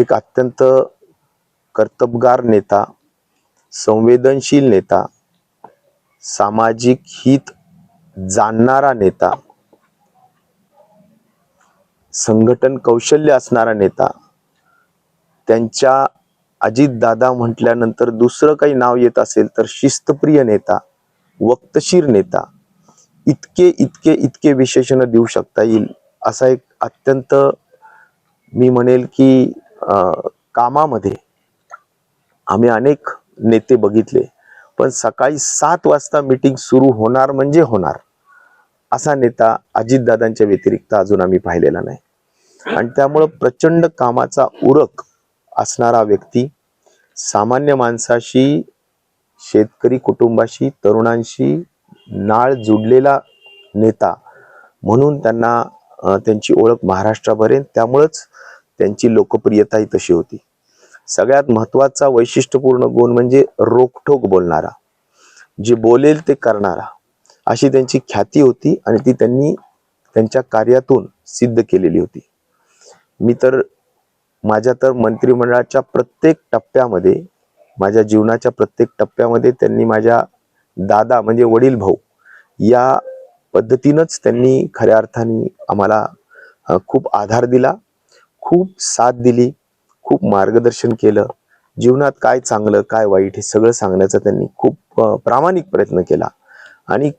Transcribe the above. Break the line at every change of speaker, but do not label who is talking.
एक अत्यंत कर्तबगार नेता संवेदनशील नेता सामाजिक हित जाणणारा नेता संघटन कौशल्य असणारा नेता त्यांच्या अजितदादा म्हटल्यानंतर दुसरं काही नाव येत असेल तर शिस्तप्रिय नेता वक्तशीर नेता इतके इतके इतके विशेषण देऊ शकता येईल असा एक अत्यंत मी म्हणेल की कामामध्ये आम्ही अनेक नेते बघितले पण सकाळी सात वाजता मीटिंग सुरू होणार म्हणजे होणार असा नेता अजितदादांच्या व्यतिरिक्त अजून आम्ही पाहिलेला नाही. आणि त्यामुळं प्रचंड कामाचा उरक असणारा व्यक्ती सामान्य माणसाशी शेतकरी कुटुंबाशी तरुणांशी नाळ जुडलेला नेता म्हणून त्यांना त्यांची ओळख महाराष्ट्रापर्यंत त्यामुळंच त्यांची लोकप्रियता ही तशी होती. सगळ्यात महत्त्वाचा वैशिष्ट्यपूर्ण गुण म्हणजे रोखठोक बोलणारा. जे बोलेल ते करणारा. अशी त्यांची ख्याती होती आणि ती त्यांनी त्यांच्या कार्यातून सिद्ध केलेली होती. मी तर माझ्या तर मंत्रिमंडळाच्या प्रत्येक टप्प्यामध्ये माझ्या जीवनाच्या प्रत्येक टप्प्यामध्ये त्यांनी माझ्या दादा म्हणजे वडील भाऊ या पद्धतीनंच त्यांनी खऱ्या अर्थाने आम्हाला खूप आधार दिला. खूप साथ दिली खूप मार्गदर्शन केलं. जीवनात काय चांगलं काय वाईट हे सगळं सांगण्याचा त्यांनी खूप प्रामाणिक प्रयत्न केला. आणि